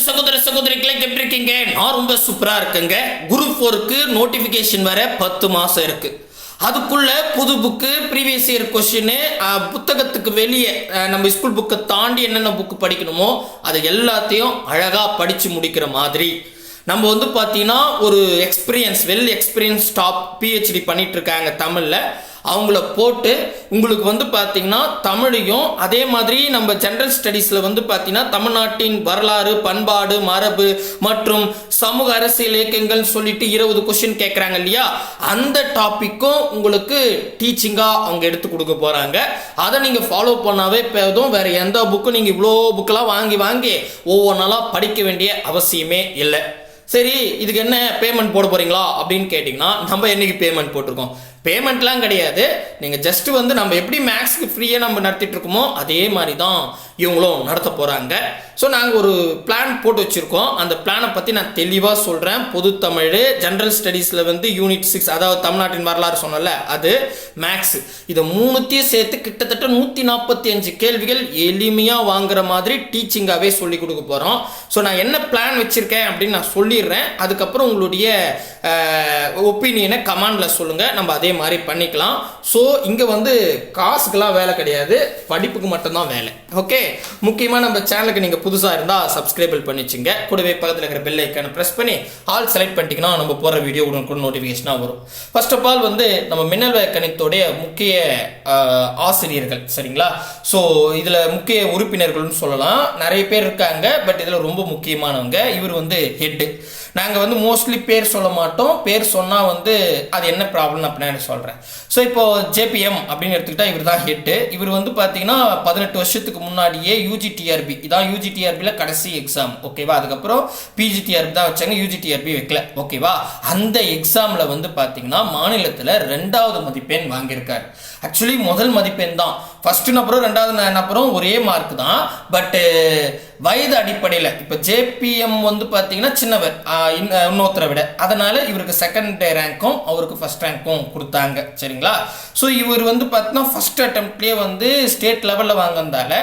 அன்பு சகோதர சகோதரிகளை எப்படி இருக்கீங்க நான் ரொம்ப சூப்பரா இருக்குங்க. குரூப் ஃபோருக்கு நோட்டிபிகேஷன் வர பத்து மாசம் இருக்கு. அதுக்குள்ள புது புக்கு ப்ரீவியஸ் இயர் கொஷின் புத்தகத்துக்கு வெளியே நம்ம ஸ்கூல் புக்கை தாண்டி என்னென்ன புக்கு படிக்கணுமோ அதை எல்லாத்தையும் அழகாக படித்து முடிக்கிற மாதிரி. நம்ம வந்து பார்த்தீங்கன்னா ஒரு experience well experience top PhD பண்ணிட்டு இருக்காங்க தமிழில். அவங்கள போட்டு உங்களுக்கு வந்து பார்த்தீங்கன்னா தமிழையும் அதே மாதிரி நம்ம ஜென்ரல் ஸ்டடீஸில் வந்து பார்த்தீங்கன்னா தமிழ்நாட்டின் வரலாறு பண்பாடு மரபு மற்றும் சமூக அரசியல் இயக்கங்கள்னு சொல்லிட்டு இருபது கொஸ்டின் கேட்குறாங்க இல்லையா? அந்த டாப்பிக்கும் உங்களுக்கு டீச்சிங்காக அவங்க எடுத்து கொடுக்க போகிறாங்க அதை நீங்கள் ஃபாலோ பண்ணாவே போதும். வேறு எந்த புக்கும் நீங்கள் இவ்வளோ புக்கெலாம் வாங்கி வாங்கி ஒவ்வொன்றாலாம் படிக்க வேண்டிய அவசியமே இல்லை. சரி இதுக்கு என்ன பேமெண்ட் போட போகிறீங்களா அப்படின்னு கேட்டிங்கன்னா நம்ம என்னைக்கு பேமெண்ட் போட்டிருக்கோம்? பேமெண்ட்லாம் கிடையாது. நீங்கள் ஜஸ்ட் வந்து நம்ம எப்படி மேக்ஸ்க்கு ஃப்ரீயாக நம்ம நடத்திட்டு இருக்கோமோ அதே மாதிரி தான் இவங்களும் நடத்த போகிறாங்க ஸோ நாங்கள் ஒரு பிளான் போட்டு வச்சுருக்கோம். அந்த பிளானை பற்றி நான் தெளிவாக சொல்கிறேன் பொது தமிழ் ஜென்ரல் ஸ்டடீஸில் வந்து யூனிட் சிக்ஸ் அதாவது தமிழ்நாட்டின் வரலாறு சொன்னல அது மேக்ஸ் இதை மூணுத்தையும் சேர்த்து கிட்டத்தட்ட நூற்றி நாற்பத்தி அஞ்சு கேள்விகள் எளிமையாக வாங்குற மாதிரி டீச்சிங்காகவே சொல்லி கொடுக்க போகிறோம் ஸோ நான் என்ன பிளான் வச்சுருக்கேன் அப்படின்னு நான் சொல்லிடுறேன். அதுக்கப்புறம் உங்களுடைய ஒப்பீனியனை கமாண்டில் சொல்லுங்கள் நம்ம அதே மாதிரி பண்ணிக்கலாம். ஸோ இங்கே வந்து காசுக்கெல்லாம் வேலை கிடையாது. படிப்புக்கு மட்டும்தான் வேலை. ஓகே முக்கியமாக நம்ம சேனலுக்கு நீங்கள் புதுசாக இருந்தால் சப்ஸ்கிரைபிள் பண்ணி வச்சுங்க கூடவே பக்கத்தில் இருக்கிற பெல் ஐக்கானை ப்ரெஸ் பண்ணி ஆல் செலக்ட் பண்ணிட்டீங்கன்னா நம்ம போகிற வீடியோ உடனுக்குடன் நோட்டிஃபிகேஷனாக வரும். ஃபர்ஸ்ட் ஆஃப் ஆல் வந்து நம்ம மின்னல் கணித்தோடைய முக்கிய ஆசிரியர்கள் சரிங்களா? ஸோ இதில் முக்கிய உறுப்பினர்கள்னு சொல்லலாம். நிறைய பேர் இருக்காங்க பட் இதில் ரொம்ப முக்கியமானவங்க இவர் வந்து ஹெட்டு நாங்கள் வந்து மோஸ்ட்லி பேர் சொல்ல மாட்டோம். பேர் சொன்னால் வந்து அது என்ன ப்ராப்ளம் அப்படின்னு நான் சொல்கிறேன் ஸோ இப்போ ஜேபிஎம் அப்படின்னு எடுத்துக்கிட்டால் இவர் தான் ஹெட்டு இவர் வந்து பார்த்தீங்கன்னா பதினெட்டு வருஷத்துக்கு முன்னாடியே யூஜிடிஆர்பி இதான் யூஜிடிஆர்பியில் கடைசி எக்ஸாம் ஓகேவா அதுக்கப்புறம் பிஜிடிஆர்பி தான் வச்சாங்க. யூஜிடிஆர்பி வைக்கல. ஓகேவா அந்த எக்ஸாமில் வந்து பார்த்தீங்கன்னா மாநிலத்தில் ரெண்டாவது மதிப்பெண் வாங்கியிருக்காரு. ஆக்சுவலி முதல் மதிப்பெண் தான். ஃபர்ஸ்ட் நபரும் ரெண்டாவது நபரும் ஒரே மார்க் தான். பட்டு வயது அடிப்படையில் இப்போ ஜேபிஎம் வந்து பார்த்தீங்கன்னா சின்னவர் இன்னொருத்தரை விட. அதனால இவருக்கு செகண்ட் ரேங்க்கும் அவருக்கு ஃபர்ஸ்ட் ரேங்க்கும் கொடுத்தாங்க. சரிங்களா? ஸோ இவர் வந்து பார்த்தீங்கன்னா ஃபர்ஸ்ட் அட்டம்ப்ட்லேயே வந்து ஸ்டேட் லெவலில் வாங்கினதால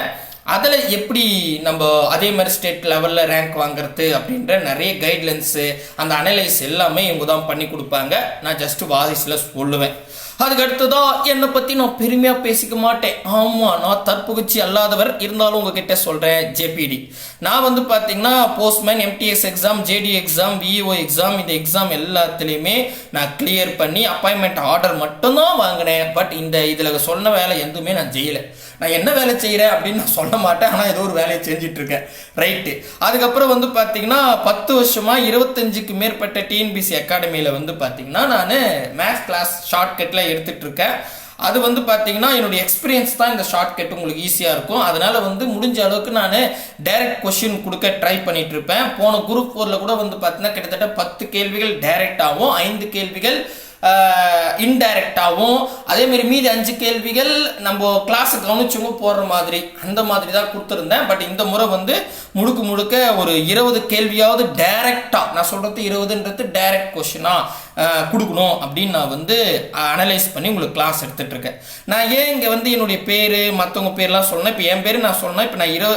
அதில் எப்படி நம்ம அதே மாதிரி ஸ்டேட் லெவலில் ரேங்க் வாங்குறது அப்படின்ற நிறைய கைட்லைன்ஸு அந்த அனலைஸ் எல்லாமே இவங்க தான் பண்ணி கொடுப்பாங்க. நான் ஜஸ்ட் வாய்ஸில் சொல்லுவேன். அதுக்கு என்னை பற்றி நான் பெருமையாக பேசிக்க மாட்டேன். ஆமாம் நான் தற்புகழ்ச்சி அல்லாதவர் இருந்தாலும் உங்ககிட்ட சொல்கிறேன் ஜேபிடி நான் வந்து பார்த்தீங்கன்னா postman MTS exam JD exam VEO exam இந்த எக்ஸாம் எல்லாத்துலேயுமே நான் கிளியர் பண்ணி அப்பாயின்மெண்ட் ஆர்டர் மட்டும்தான் வாங்கினேன். பட் இந்த இதில் சொன்ன வேலை எதுவுமே நான் செய்யலை. நான் என்ன வேலை செய்கிறேன் அப்படின்னு நான் சொல்ல மாட்டேன். ஆனால் ஏதோ ஒரு வேலையை செஞ்சுட்டு இருக்கேன் ரைட்டு அதுக்கப்புறம் வந்து பார்த்தீங்கன்னா பத்து வருஷமா இருபத்தஞ்சுக்கு மேற்பட்ட டிஎன்பிசி அகாடமியில் வந்து பார்த்தீங்கன்னா நான் மேத்ஸ் கிளாஸ் ஷார்ட்கட்டில் எடுத்துகிட்டு இருக்கேன் அது வந்து பார்த்தீங்கன்னா என்னுடைய எக்ஸ்பீரியன்ஸ் தான் இந்த ஷார்ட்கட் உங்களுக்கு ஈஸியாக இருக்கும். அதனால் வந்து முடிஞ்ச அளவுக்கு நான் டைரக்ட் கொஷின் கொடுக்க ட்ரை பண்ணிட்டு இருப்பேன் போன குரூப் ஃபோரில் கூட வந்து பார்த்தீங்கன்னா கிட்டத்தட்ட பத்து கேள்விகள் டைரெக்டாகவும் ஐந்து கேள்விகள் இன்டைரக்டாகவும் அதேமாரி மீதி அஞ்சு கேள்விகள் நம்ம கிளாஸை கவனிச்சவங்க போடுற மாதிரி அந்த மாதிரி தான் கொடுத்துருந்தேன். பட் இந்த முறை வந்து முழுக்க முழுக்க ஒரு இருபது கேள்வியாவது டைரக்டாக நான் சொல்கிறது இருபதுன்றது டைரக்ட் கொஷினாக கொடுக்கணும் அப்படின்னு நான் வந்து அனலைஸ் பண்ணி உங்களுக்கு கிளாஸ் எடுத்துகிட்ருக்கேன் நான் ஏன் இங்கே வந்து என்னுடைய பேர் மற்றவங்க பேர்லாம் சொல்லணும்? இப்போ என் பேர் நான் சொன்னேன் இப்போ நான் இரு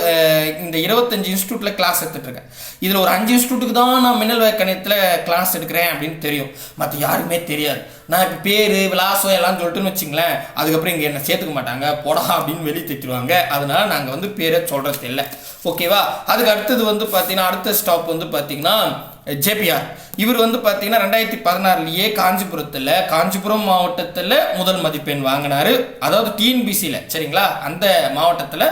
இந்த இருபத்தஞ்சு இன்ஸ்டியூட்டில் கிளாஸ் எடுத்துட்டு இருக்கேன் இதில் ஒரு அஞ்சு இன்ஸ்டியூட்டுக்கு தான் நான் மின்னல் கணியத்தில் கிளாஸ் எடுக்கிறேன் அப்படின்னு தெரியும். மற்ற யாருமே தெரியாது. நான் இப்போ பேர் விலாசம் எல்லாம் சொல்லிட்டுன்னு வச்சுங்களேன் அதுக்கப்புறம் இங்கே என்ன சேர்த்துக்க மாட்டாங்க. போடா அப்படின்னு வெளியே திட்டுவாங்க அதனால நாங்கள் வந்து பேரை சொல்கிறது இல்லை ஓகேவா அதுக்கு அடுத்தது வந்து பார்த்தீங்கன்னா அடுத்த ஸ்டாப் வந்து பார்த்தீங்கன்னா ஜேபிஆர் இவர் வந்து பார்த்தீங்கன்னா ரெண்டாயிரத்தி பதினாறுலயே காஞ்சிபுரத்தில் காஞ்சிபுரம் மாவட்டத்தில் முதல் மதிப்பெண் வாங்கினாரு. அதாவது டிஎன்பிசியில் சரிங்களா? அந்த மாவட்டத்தில்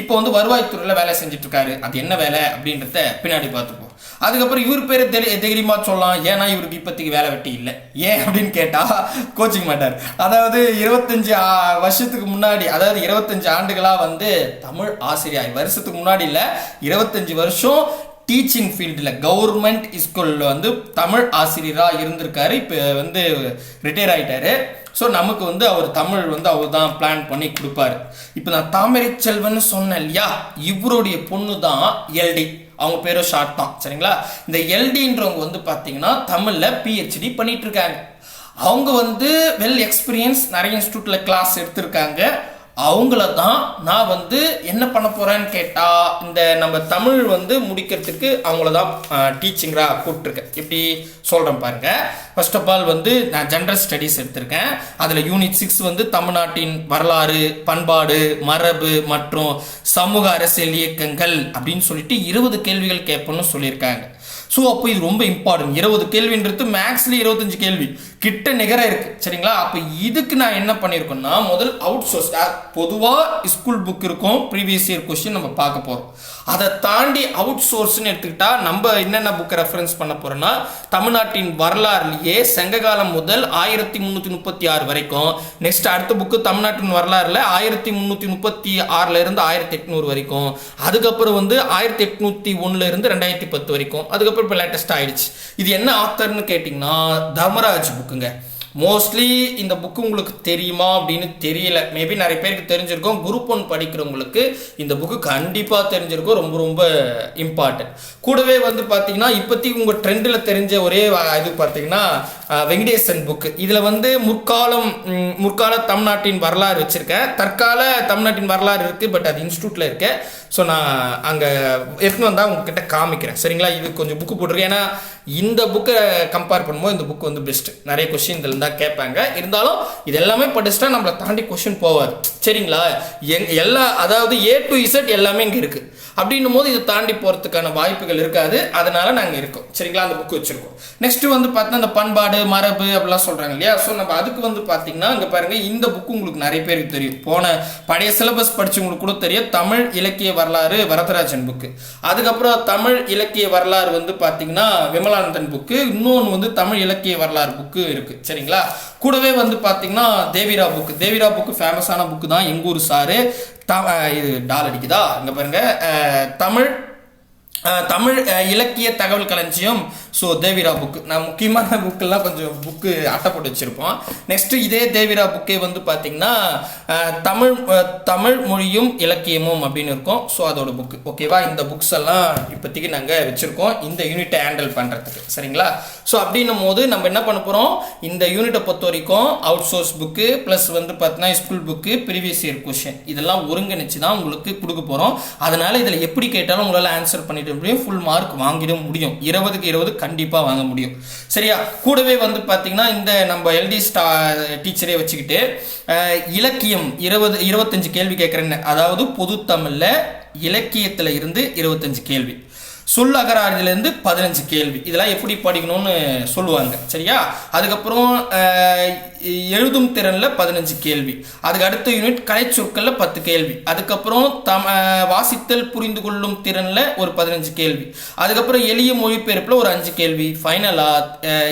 இப்போ வந்து வருவாய்த்துறையில் வேலை செஞ்சுட்டு இருக்காரு அது என்ன வேலை அப்படின்றத பின்னாடி பார்த்துப்போம். அதுக்கப்புறம் இவர் பேர் தெரி தைரியமா சொல்லலாம். ஏன்னா இவருக்கு இப்போதைக்கு வேலை வெட்டி இல்லை. ஏன் அப்படின்னு கேட்டால் கோச்சிக்க மாட்டார். அதாவது இருபத்தஞ்சு வருஷத்துக்கு முன்னாடி அதாவது இருபத்தஞ்சு ஆண்டுகளாக வந்து தமிழ் ஆசிரியர் வருஷத்துக்கு முன்னாடி இல்லை இருபத்தஞ்சு வருஷம் டீச்சிங் ஃபீல்டில் கவர்மெண்ட் ஸ்கூலில் வந்து தமிழ் ஆசிரியராக இருந்திருக்காரு. இப்போ வந்து ரிட்டையர் ஆகிட்டாரு ஸோ நமக்கு வந்து அவர் தமிழ் வந்து அவர் தான் பிளான் பண்ணி கொடுப்பாரு. இப்போ நான் தாமரை செல்வன் சொன்னேன் இல்லையா? இவருடைய பொண்ணு தான் எல்டி அவங்க பேரும் ஷார்ட் தான். சரிங்களா? இந்த எல்டின்றவங்க வந்து பார்த்தீங்கன்னா தமிழில் பிஹெச்டி பண்ணிட்டு இருக்காங்க. அவங்க வந்து வெல் எக்ஸ்பீரியன்ஸ் நிறைய இன்ஸ்டியூட்டில் கிளாஸ் எடுத்திருக்காங்க. அவங்கள தான் நான் வந்து என்ன பண்ண போகிறேன்னு கேட்டால் இந்த நம்ம தமிழ் வந்து முடிக்கிறதுக்கு அவங்கள தான் டீச்சிங்கராக கூப்பிட்ருக்கேன் இப்படி சொல்கிறேன் பாருங்க. ஃபர்ஸ்ட் ஆஃப் ஆல் வந்து நான் ஜென்ரல் ஸ்டடீஸ் எடுத்திருக்கேன். அதில் யூனிட் சிக்ஸ் வந்து தமிழ்நாட்டின் வரலாறு பண்பாடு மரபு மற்றும் சமூக அரசியல் இயக்கங்கள் அப்படின்னு சொல்லிட்டு இருபது கேள்விகள் கேட்போம்னு சொல்லியிருக்காங்க. ஸோ அப்போ இது ரொம்ப இம்பார்ட்டன்ட் இருபது கேள்வின்றது மேக்ஸ்ல இருபத்தஞ்சு கேள்வி. கிட்ட நிகர இருக்கு. சரிங்களா? அப்போ இதுக்கு நான் என்ன பண்ணியிருக்கேன்னா முதல் அவுட் சோர்ஸ் பொதுவாக ஸ்கூல் புக் இருக்கும். ப்ரீவியஸ் இயர் கொஸ்டின் நம்ம பார்க்க போகிறோம் அதை தாண்டி அவுட் சோர்ஸ்னு எடுத்துக்கிட்டா நம்ம என்னென்ன புக்கை ரெஃபரன்ஸ் பண்ண போகிறோம்னா தமிழ்நாட்டின் வரலாறுலேயே சங்ககாலம் முதல் ஆயிரத்தி முந்நூற்றி முப்பத்தி ஆறு வரைக்கும் நெக்ஸ்ட் அடுத்த புக்கு தமிழ்நாட்டின் வரலாறுல ஆயிரத்தி முந்நூற்றி முப்பத்தி ஆறுல இருந்து ஆயிரத்தி எட்நூறு வரைக்கும் அதுக்கப்புறம் வந்து ஆயிரத்தி எட்நூற்றி ஒன்றுலேருந்து இருந்து ரெண்டாயிரத்தி பத்து வரைக்கும். அதுக்கப்புறம் இப்போ லேட்டஸ்ட் ஆயிடுச்சு. இது என்ன ஆத்தர்னு கேட்டிங்கன்னா தர்மராஜ் புக்குங்க மோஸ்ட்லி இந்த புக்கு உங்களுக்கு தெரியுமா அப்படின்னு தெரியல. மேபி நிறைய பேருக்கு தெரிஞ்சிருக்கும். குரூப் ஒன் படிக்கிறவங்களுக்கு இந்த புக்கு கண்டிப்பாக தெரிஞ்சிருக்கும். ரொம்ப ரொம்ப இம்பார்ட்டன்ட் கூடவே வந்து பார்த்தீங்கன்னா இப்போதைக்கு உங்கள் ட்ரெண்டில் தெரிஞ்ச ஒரே இது பார்த்தீங்கன்னா வெங்கடேசன் புக்கு இதில் வந்து முற்காலம் முற்கால தமிழ்நாட்டின் வரலாறு வச்சுருக்கேன். தற்கால தமிழ்நாட்டின் வரலாறு இருக்குது பட் அது இன்ஸ்டியூட்டில் இருக்கு. ஸோ நான் அங்கே எடுத்துன்னு வந்தால் உங்ககிட்ட காமிக்கிறேன். சரிங்களா? இது கொஞ்சம் புக்கு போட்டிருக்கேன். ஏன்னா இந்த புக்கை கம்பேர் பண்ணும்போது இந்த புக் வந்து பெஸ்ட் நிறைய கொஸ்டின் இதில் தான் கேட்பாங்க. இருந்தாலும் இது எல்லாமே படிச்சுட்டா நம்மளை தாண்டி கொஷின் போவாது. சரிங்களா? எங் எல்லா அதாவது ஏ டு இசட் எல்லாமே இங்கே இருக்குது அப்படின்னும் போது இதை தாண்டி போகிறதுக்கான வாய்ப்புகள் இருக்காது. அதனால நாங்கள் இருக்கோம். சரிங்களா? அந்த புக்கு வச்சுருக்கோம். நெக்ஸ்ட் வந்து பார்த்தீங்கன்னா இந்த பண்பாடு மரபு அப்படிலாம் சொல்கிறாங்க இல்லையா? ஸோ நம்ம அதுக்கு வந்து பார்த்தீங்கன்னா அங்கே பாருங்கள் இந்த புக்கு உங்களுக்கு நிறைய பேருக்கு தெரியும். போன பழைய சிலபஸ் படித்தவங்களுக்கு கூட தெரியும். தமிழ் இலக்கிய வரலாறு வரதராஜன் புக்கு அதுக்கப்புறம் தமிழ் இலக்கிய வரலாறு வந்து பார்த்தீங்கன்னா விமலானந்தன் புக்கு இன்னொன்று வந்து தமிழ் இலக்கிய வரலாறு புக்கு இருக்குது சரிங்களா? கூடவே வந்து பார்த்தீங்கன்னா தேவிரா புக்கு தேவிரா புக்கு ஃபேமஸான புக்கு தான் எங்கூர் சாரு த இது டால் அடிக்குதா? இங்கே பாருங்கள் தமிழ் தமிழ் இலக்கிய தகவல் களஞ்சியம் ஸோ தேவிரா புக்கு நான் முக்கியமான புக்கெல்லாம் கொஞ்சம் புக்கு அட்டை போட்டு வச்சுருப்போம். நெக்ஸ்ட்டு இதே தேவிரா புக்கே வந்து பார்த்தீங்கன்னா தமிழ் தமிழ் மொழியும் இலக்கியமும் அப்படின்னு இருக்கும். ஸோ அதோட புக்கு ஓகேவா இந்த புக்ஸ் எல்லாம் இப்போதைக்கு நாங்கள் வச்சுருக்கோம். இந்த யூனிட்டை ஹேண்டில் பண்ணுறதுக்கு சரிங்களா? ஸோ அப்படின்னும் போது நம்ம என்ன பண்ண போகிறோம் இந்த யூனிட்டை பொறுத்த வரைக்கும் அவுட் சோர்ஸ் புக்கு ப்ளஸ் வந்து பார்த்தீங்கன்னா school book previous year question இதெல்லாம் ஒருங்கிணைச்சு தான் உங்களுக்கு கொடுக்க போகிறோம் அதனால் இதில் எப்படி கேட்டாலும் உங்களால் ஆன்சர் பண்ணிட்டு முடியும். ஃபுல் மார்க் வாங்கிட முடியும். இருபதுக்கு இருபது கண்டிப்பாக வாங்க முடியும். சரியா? கூடவே வந்து பார்த்தீங்கன்னா இந்த நம்ம எல்டி ஸ்டா டீச்சரே வச்சுக்கிட்டு இலக்கியம் இருபது இருபத்தஞ்சு கேள்வி கேட்குறேன்னு அதாவது பொது தமிழில் இலக்கியத்தில் இருந்து இருபத்தஞ்சு கேள்வி. சொல் அகராஜிலேருந்து பதினஞ்சு கேள்வி. இதெல்லாம் எப்படி படிக்கணும்னு சொல்லுவாங்க. சரியா? அதுக்கப்புறம் எழுதும் திறனில் பதினஞ்சு கேள்வி. அதுக்கு அடுத்த யூனிட் கலைச்சொற்களில் பத்து கேள்வி. அதுக்கப்புறம் தம் வாசித்தல் புரிந்து கொள்ளும் திறனில் ஒரு பதினஞ்சு கேள்வி. அதுக்கப்புறம் எளிய மொழிபெயர்ப்பில் ஒரு அஞ்சு கேள்வி. ஃபைனலாக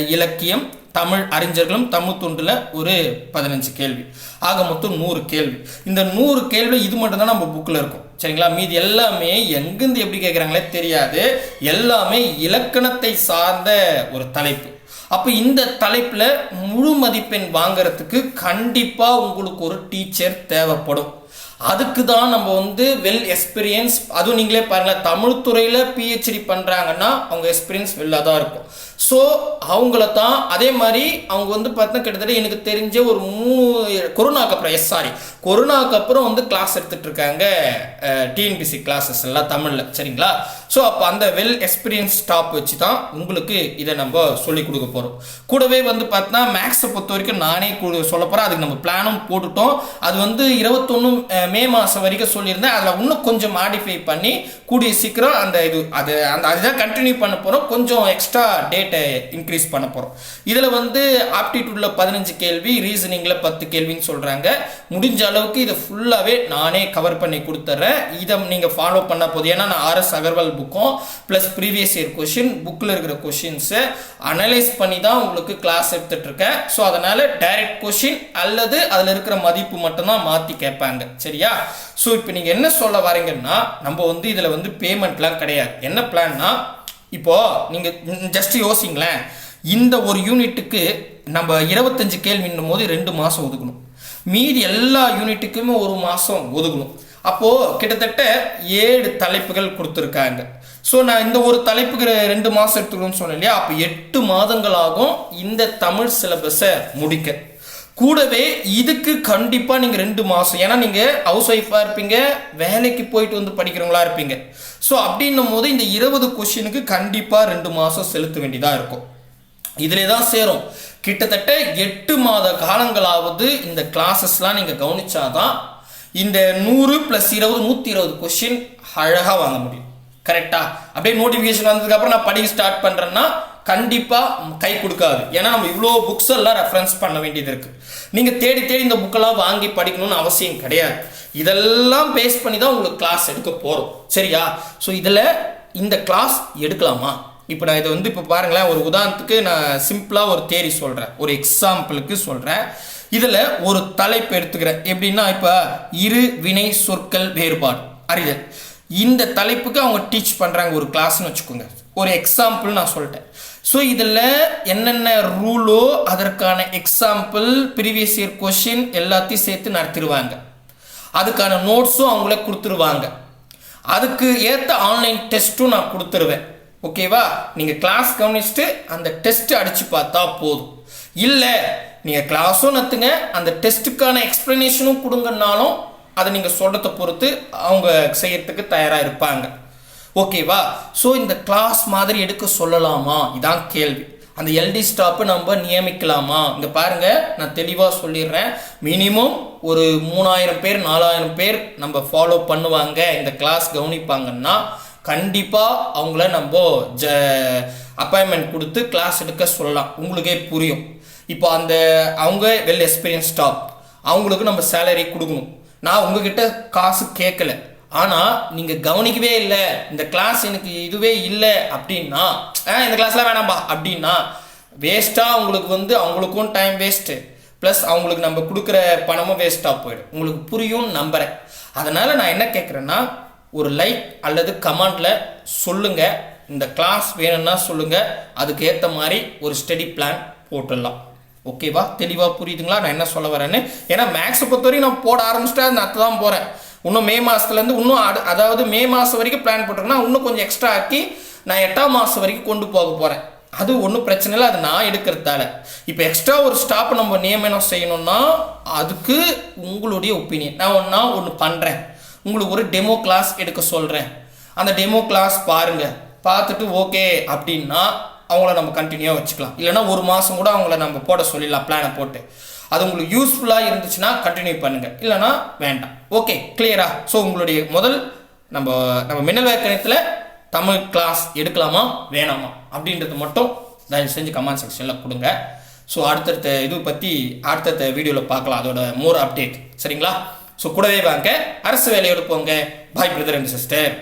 இலக்கியம் தமிழ் அறிஞர்களும் தமிழ் தொண்டில் ஒரு பதினஞ்சு கேள்வி. ஆக மொத்தம் நூறு கேள்வி. இந்த நூறு கேள்வி இது மட்டும்தான் நம்ம புக்கில் இருக்கும். சரிங்களா? மீதி எல்லாமே எங்கேருந்து எப்படி கேட்குறாங்களே தெரியாது. எல்லாமே இலக்கணத்தை சார்ந்த ஒரு தலைப்பு. அப்போ இந்த தலைப்பில் முழு மதிப்பெண் வாங்குறதுக்கு கண்டிப்பாக உங்களுக்கு ஒரு டீச்சர் தேவைப்படும். அதுக்கு தான் நம்ம வந்து வெல் எக்ஸ்பீரியன்ஸ் அதுவும் நீங்களே பாருங்கள் தமிழ் துறையில் பிஹெச்டி பண்ணுறாங்கன்னா அவங்க எக்ஸ்பீரியன்ஸ் வெல்லாக தான் இருக்கும். ஸோ அவங்கள தான் அதே மாதிரி அவங்க வந்து பார்த்தீங்கன்னா கிட்டத்தட்ட எனக்கு தெரிஞ்ச ஒரு மூணு கொரோனாக்கு அப்புறம் எஸ் சாரி கொரோனாக்கு அப்புறம் வந்து கிளாஸ் எடுத்துகிட்டு இருக்காங்க டிஎன்பிசி கிளாஸஸ் எல்லாம் தமிழில் சரிங்களா? ஸோ அப்போ அந்த வெல் எக்ஸ்பீரியன்ஸ் ஸ்டாப் வச்சு தான் உங்களுக்கு இதை நம்ம சொல்லி கொடுக்க போகிறோம் கூடவே வந்து பார்த்தீங்கன்னா மேக்ஸை பொறுத்த வரைக்கும் நானே சொல்ல போகிறேன் அதுக்கு நம்ம பிளானும் போட்டுட்டோம். அது வந்து இருபத்தொன்று மே மாதம் வரைக்கும் சொல்லியிருந்தேன். அதில் இன்னும் கொஞ்சம் மாடிஃபை பண்ணி கூடிய சீக்கிரம் அந்த இது அது அந்த அதுதான் கண்டினியூ பண்ண போகிறோம் கொஞ்சம் எக்ஸ்ட்ரா டேட்டை இன்க்ரீஸ் பண்ண போகிறோம் இதில் வந்து ஆப்டிடியூடில் பதினஞ்சு கேள்வி ரீசனிங்கில் பத்து கேள்வின்னு சொல்கிறாங்க முடிஞ்ச அளவுக்கு இதை ஃபுல்லாகவே நானே கவர் பண்ணி கொடுத்துட்றேன் இதை நீங்கள் ஃபாலோ பண்ண போதும். ஏன்னா நான் ஆர்எஸ் அகர்வால் புக்கும் ப்ளஸ் ப்ரீவியஸ் இயர் கொஷின் புக்கில் இருக்கிற கொஷின்ஸை அனலைஸ் பண்ணி தான் உங்களுக்கு கிளாஸ் எடுத்துட்ருக்கேன் ஸோ அதனால் டைரக்ட் கொஷின் அல்லது அதில் இருக்கிற மதிப்பு மட்டும்தான் மாற்றி கேட்பாங்க. சரியா? ஸோ இப்போ நீங்கள் என்ன சொல்ல வரீங்கன்னா நம்ம வந்து இதில் வந்து பேமெண்ட்லாம் கிடையாது. என்ன பிளான்னா இப்போது நீங்கள் ஜஸ்ட் யோசிங்களேன். இந்த ஒரு யூனிட்டுக்கு நம்ம இருபத்தஞ்சு கேள்வின்னும் போது ரெண்டு மாதம் ஒதுக்கணும். மீதி எல்லா யூனிட்டுக்குமே ஒரு மாதம் ஒதுக்கணும். அப்போது கிட்டத்தட்ட ஏழு தலைப்புகள் கொடுத்துருக்காங்க. ஸோ நான் இந்த ஒரு தலைப்புக்கு ரெண்டு மாதம் எடுத்துக்கணும்னு சொன்னேன் இல்லையா? அப்போ எட்டு மாதங்களாகும் இந்த தமிழ் சிலபஸை முடிக்க. கூடவே இதுக்கு கண்டிப்பாக நீங்கள் ரெண்டு மாதம் ஏன்னா நீங்கள் ஹவுஸ் ஒய்ஃபாக இருப்பீங்க வேலைக்கு போயிட்டு வந்து படிக்கிறவங்களா இருப்பீங்க. ஸோ அப்படின்னும் போது இந்த இருபது கொஷினுக்கு கண்டிப்பாக ரெண்டு மாதம் செலுத்த வேண்டியதாக இருக்கும். இதிலே தான் சேரும். கிட்டத்தட்ட எட்டு மாத காலங்களாவது இந்த கிளாஸஸ்லாம் நீங்கள் கவனிச்சாதான் இந்த நூறு ப்ளஸ் இருபது நூற்றி இருபது கொஷின் அழகாக வாங்க முடியும். கரெக்டாக அப்படியே நோட்டிஃபிகேஷன் வந்ததுக்கப்புறம் நான் படிக்க ஸ்டார்ட் பண்ணுறேன்னா கண்டிப்பாக கை கொடுக்காது. ஏன்னா நம்ம இவ்வளோ புக்ஸ் எல்லாம் ரெஃபரன்ஸ் பண்ண வேண்டியது இருக்குது நீங்கள் தேடி தேடி இந்த புக்கெல்லாம் வாங்கி படிக்கணும்னு அவசியம் கிடையாது. இதெல்லாம் பேஸ் பண்ணி தான் உங்களுக்கு கிளாஸ் எடுக்க போகிறோம் சரியா? ஸோ இதில் இந்த கிளாஸ் எடுக்கலாமா? இப்போ நான் இதை வந்து இப்போ பாருங்களேன் ஒரு உதாரணத்துக்கு நான் சிம்பிளாக ஒரு தேரி சொல்கிறேன் ஒரு எக்ஸாம்பிளுக்கு சொல்கிறேன் இதில் ஒரு தலைப்பு எடுத்துக்கிறேன். எப்படின்னா இப்போ இரு வினை சொற்கள் வேறுபாடு அறிதல். இந்த தலைப்புக்கு அவங்க டீச் பண்ணுறாங்க ஒரு கிளாஸ்னு வச்சுக்கோங்க. ஒரு எக்ஸாம்பிள் நான் சொல்லிட்டேன். ஸோ இதில் என்னென்ன ரூலோ அதற்கான எக்ஸாம்பிள் ப்ரீவியஸ் இயர் கொஷின் எல்லாத்தையும் சேர்த்து நடத்திடுவாங்க. அதுக்கான நோட்ஸும் அவங்கள கொடுத்துருவாங்க. அதுக்கு ஏற்ற ஆன்லைன் டெஸ்ட்டும் நான் கொடுத்துருவேன். ஓகேவா நீங்கள் கிளாஸ் கவனிச்சுட்டு அந்த டெஸ்ட்டு அடித்து பார்த்தா போதும். இல்லை நீங்கள் கிளாஸும் நத்துங்க அந்த டெஸ்ட்டுக்கான எக்ஸ்ப்ளனேஷனும் கொடுங்கன்னாலும் அதை நீங்கள் சொல்கிறத பொறுத்து அவங்க செய்யறதுக்கு தயாராக இருப்பாங்க. ஓகேவா ஸோ இந்த கிளாஸ் மாதிரி எடுக்க சொல்லலாமா? இதான் கேள்வி. அந்த எல்டி ஸ்டாப்பை நம்ம நியமிக்கலாமா? இங்கே பாருங்கள் நான் தெளிவாக சொல்லிடுறேன். மினிமம் ஒரு மூணாயிரம் பேர் நாலாயிரம் பேர் நம்ம ஃபாலோ பண்ணுவாங்க இந்த கிளாஸ் கவனிப்பாங்கன்னா கண்டிப்பாக அவங்கள நம்ம ஜ அப்பாயின்மெண்ட் கொடுத்து கிளாஸ் எடுக்க சொல்லலாம். உங்களுக்கே புரியும். இப்போ அந்த அவங்க வெல் எக்ஸ்பீரியன்ஸ் ஸ்டாப் அவங்களுக்கு நம்ம சேலரி கொடுக்கணும். நான் உங்ககிட்ட காசு கேட்கல. ஆனால் நீங்கள் கவனிக்கவே இல்லை. இந்த கிளாஸ் எனக்கு இதுவே இல்லை அப்படின்னா "ஆ, இந்த கிளாஸ்லாம் வேணாம்பா அப்படின்னா வேஸ்ட்டாக உங்களுக்கு வந்து அவங்களுக்கும் டைம் வேஸ்ட்டு ப்ளஸ் அவங்களுக்கு நம்ம கொடுக்குற பணமும் வேஸ்ட்டாக போயிடும். உங்களுக்கு புரியும் நம்புகிறேன் அதனால் நான் என்ன கேட்குறேன்னா ஒரு லைக் அல்லது கமெண்டில் சொல்லுங்கள் இந்த கிளாஸ் வேணும்னா சொல்லுங்கள் அதுக்கு ஏற்ற மாதிரி ஒரு ஸ்டடி பிளான் போட்டுடலாம். ஓகேவா தெளிவாக புரியுதுங்களா? நான் என்ன சொல்ல வரேன்னு? ஏன்னா மேக்ஸை பொறுத்தவரைக்கும் நான் போட ஆரம்பிச்சிட்டா நான் அத்தை தான் போகிறேன் இன்னும் மே மாதத்துலேருந்து இன்னும் அடு அதாவது மே மாதம் வரைக்கும் பிளான் போட்டிருக்கேன்னா இன்னும் கொஞ்சம் எக்ஸ்ட்ரா ஆக்கி நான் எட்டாம் மாதம் வரைக்கும் கொண்டு போக போகிறேன் அது ஒன்றும் பிரச்சனை இல்லை அது நான் எடுக்கிறதால. இப்போ எக்ஸ்ட்ரா ஒரு ஸ்டாப் நம்ம நியமனம் செய்யணும்னா அதுக்கு உங்களுடைய ஒப்பீனியன் நான் ஒன்றா ஒன்று பண்ணுறேன் உங்களுக்கு ஒரு டெமோ கிளாஸ் எடுக்க சொல்கிறேன் அந்த டெமோ கிளாஸ் பாருங்கள் பார்த்துட்டு ஓகே அப்படின்னா அவங்கள நம்ம கண்டினியூவாக வச்சுக்கலாம். இல்லைன்னா ஒரு மாதம் கூட அவங்கள நம்ம போட சொல்லிடலாம் பிளானை போட்டு. அது உங்களுக்கு யூஸ்ஃபுல்லாக இருந்துச்சுன்னா கண்டினியூ பண்ணுங்கள் இல்லைனா வேண்டாம். ஓகே கிளியரா ஸோ உங்களுடைய முதல் நம்ம நம்ம மின்னல் வேக்கணத்தில் தமிழ் கிளாஸ் எடுக்கலாமா வேணாமா? அப்படின்றது மட்டும் தயவு செஞ்சு கமெண்ட் செக்ஷனில் கொடுங்க. ஸோ அடுத்தடுத்த இது பற்றி அடுத்தடுத்த வீடியோவில் பார்க்கலாம். அதோட மோர் அப்டேட் சரிங்களா? ஸோ கூடவே வாங்க. அரசு வேலையோடு போங்க. பாய் பிரதர் அண்ட் சிஸ்டர்